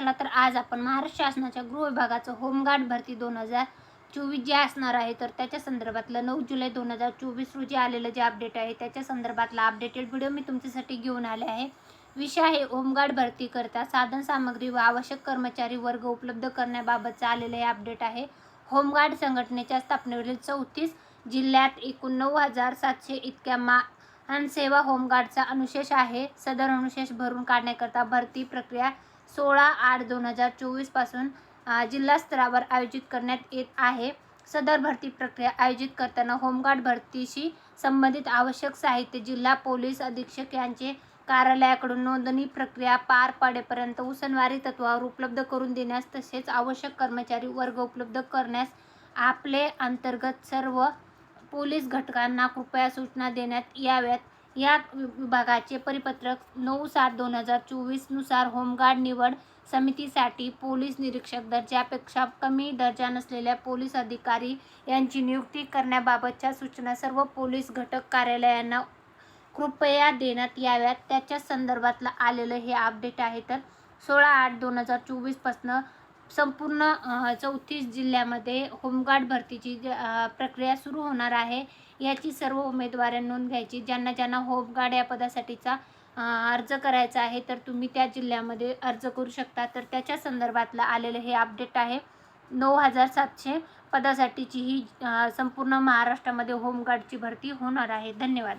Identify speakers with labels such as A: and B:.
A: चला तर आज आपण महाराष्ट्र शासनाच्या गृह विभागाचं होमगार्ड भरती दोन हजार चोवीस जे असणार आहे तर त्याच्या संदर्भातलं नऊ जुलै दोन हजार चोवीस रोजी आलेलं जे अपडेट आहे त्याच्या संदर्भातला अपडेटेड व्हिडिओ मी तुमच्यासाठी घेऊन आले आहे. विषय आहे होमगार्ड भरतीकरता साधन सामग्री व आवश्यक कर्मचारी वर्ग उपलब्ध करण्याबाबतचं आलेलं हे अपडेट आहे. होमगार्ड संघटनेच्या स्थापनेवरील चौतीस जिल्ह्यात एकूण नऊ हजार सातशे इतक्या मा आणि सेवा होमगार्डचा अनुशेष आहे. सदर अनुशेष भरून काढण्याकरता भरती प्रक्रिया सोळा आठ दोन हजार चोवीसपासून जिल्हा स्तरावर आयोजित करण्यात येत आहे. सदर भरती प्रक्रिया आयोजित करताना होमगार्ड भरतीशी संबंधित आवश्यक साहित्य जिल्हा पोलीस अधीक्षक यांचे कार्यालयाकडून नोंदणी प्रक्रिया पार पाडेपर्यंत उसनवारी तत्वावर उपलब्ध करून देण्यास तसेच आवश्यक कर्मचारी वर्ग उपलब्ध करण्यास आपले अंतर्गत सर्व पोलीस घटकांना कृपया सूचना देण्यात याव्यात. या विभागाचे परिपत्रक नऊ सात दोन हजार चोवीसनुसार होमगार्ड निवड समितीसाठी पोलीस निरीक्षक दर्जापेक्षा कमी दर्जा नसलेल्या पोलीस अधिकारी यांची नियुक्ती करण्याबाबतच्या सूचना सर्व पोलीस घटक कार्यालयांना कृपया देण्यात याव्यात. त्याच्या संदर्भातलं आलेलं हे अपडेट आहे तर सोळा आठ दोन हजार चोवीसपासनं संपूर्ण चौतीस जिल्ह्यामध्ये होमगार्ड भरतीची प्रक्रिया सुरू होणार आहे. याची सर्व उमेदवारांनी नोंद घ्यायची. ज्यांना ज्यांना होमगार्ड या पदासाठीचा अर्ज करायचा आहे तर तुम्ही त्या जिल्ह्यामध्ये अर्ज करू शकता. तर त्याच्या संदर्भातलं आलेलं हे अपडेट आहे. नऊ हजार सातशे पदासाठीची ही संपूर्ण महाराष्ट्रामध्ये होमगार्डची भरती होणार आहे. धन्यवाद.